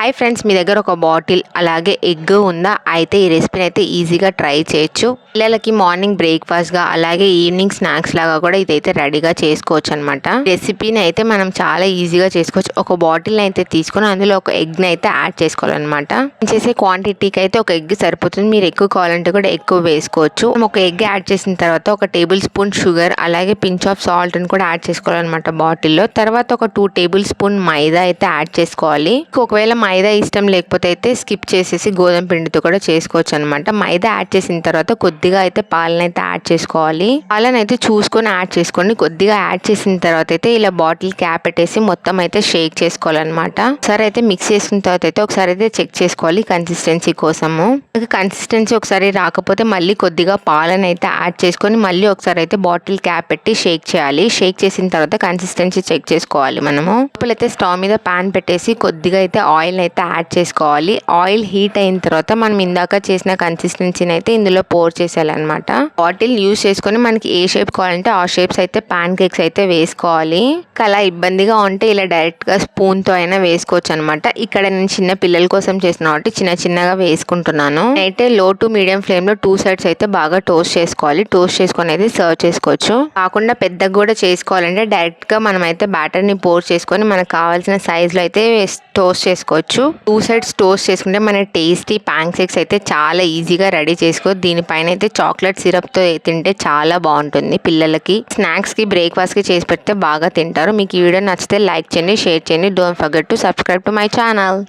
Hi friends మీ దగ్గర ఒక bottle అలాగే ఎగ్ ఉందా? అయితే ఈ రెసిపీని అయితే ఈజీగా ట్రై చేయొచ్చు. పిల్లలకి మార్నింగ్ బ్రేక్ఫాస్ట్గా అలాగే ఈవినింగ్ స్నాక్స్ లాగా కూడా ఇదైతే రెడీగా చేసుకోవచ్చు అనమాట రెసిపీని అయితే మనం చాలా ఈజీగా చేసుకోవచ్చు. ఒక బాటిల్ని అయితే తీసుకొని అందులో ఒక ఎగ్ని అయితే యాడ్ చేసుకోవాలన్నమాట చేసే క్వాంటిటీకి అయితే ఒక ఎగ్ సరిపోతుంది. మీరు ఎక్కువ కావాలంటే కూడా ఎక్కువ వేసుకోవచ్చు. ఒక ఎగ్ యాడ్ చేసిన తర్వాత ఒక టేబుల్ స్పూన్ షుగర్ అలాగే పించ్ ఆఫ్ సాల్ట్ని కూడా యాడ్ చేసుకోవాలన్నమాట బాటిల్లో. తర్వాత ఒక టూ టేబుల్ స్పూన్ మైదా అయితే యాడ్ చేసుకోవాలి. ఒకవేళ మైదా ఇష్టం లేకపోతే అయితే స్కిప్ చేసేసి గోధుమ పిండితో కూడా చేసుకోవచ్చు అనమాట మైదా యాడ్ చేసిన తర్వాత కొద్దిగా అయితే పాలన అయితే యాడ్ చేసుకోవాలి. పాలను అయితే చూసుకొని యాడ్ చేసుకోండి. కొద్దిగా యాడ్ చేసిన తర్వాత అయితే ఇలా బాటిల్ క్యాప్ పెట్టేసి మొత్తం అయితే షేక్ చేసుకోవాలన్నమాట. ఒకసారి అయితే మిక్స్ చేసిన తర్వాత అయితే ఒకసారి అయితే చెక్ చేసుకోవాలి కన్సిస్టెన్సీ కోసము. కన్సిస్టెన్సీ ఒకసారి రాకపోతే మళ్ళీ కొద్దిగా పాలన అయితే యాడ్ చేసుకొని మళ్ళీ ఒకసారి అయితే బాటిల్ క్యాప్ పెట్టి షేక్ చేయాలి. షేక్ చేసిన తర్వాత కన్సిస్టెన్సీ చెక్ చేసుకోవాలి మనము. అయితే స్టవ్ మీద పాన్ పెట్టేసి కొద్దిగా అయితే ఆయిల్ అయితే యాడ్ చేసుకోవాలి. ఆయిల్ హీట్ అయిన తర్వాత మనం ఇందాక చేసిన కన్సిస్టెన్సీని అయితే ఇందులో పోర్ చేసేయాలన్నమాట. బాటిల్ యూస్ చేసుకొని మనకి ఏ షేప్ కావాలంటే ఆ షేప్స్ అయితే పాన్ కేక్స్ అయితే వేసుకోవాలి. అలా ఇబ్బందిగా ఉంటే ఇలా డైరెక్ట్గా స్పూన్తో అయినా వేసుకోవచ్చు అనమాట ఇక్కడ నేను చిన్న పిల్లల కోసం చేసిన కాబట్టి చిన్న చిన్నగా వేసుకుంటున్నాను. అయితే లో టు మీడియం ఫ్లేమ్లో టూ సైడ్స్ అయితే బాగా టోస్ట్ చేసుకోవాలి. టోస్ట్ చేసుకొని అయితే సర్వ్ చేసుకోవచ్చు. కాకుండా పెద్దగా కూడా చేసుకోవాలంటే డైరెక్ట్గా మనం అయితే బ్యాటర్ని పోర్ చేసుకొని మనకు కావాల్సిన సైజులో అయితే టోస్ట్ చేసుకోవచ్చు. టూ సైడ్స్ టోస్ట్ చేసుకుంటే మన టేస్టీ ప్యాన్ కేక్స్ అయితే చాలా ఈజీగా రెడీ చేసుకో. దీనిపైన అయితే చాక్లెట్ సిరప్తో తింటే చాలా బాగుంటుంది పిల్లలకి. స్నాక్స్కి బ్రేక్ఫాస్ట్కి చేసి పెడితే బాగా తింటారు. మీకు ఈ వీడియో నచ్చితే లైక్ చేయండి షేర్ చేయండి. Don't forget to subscribe to my channel.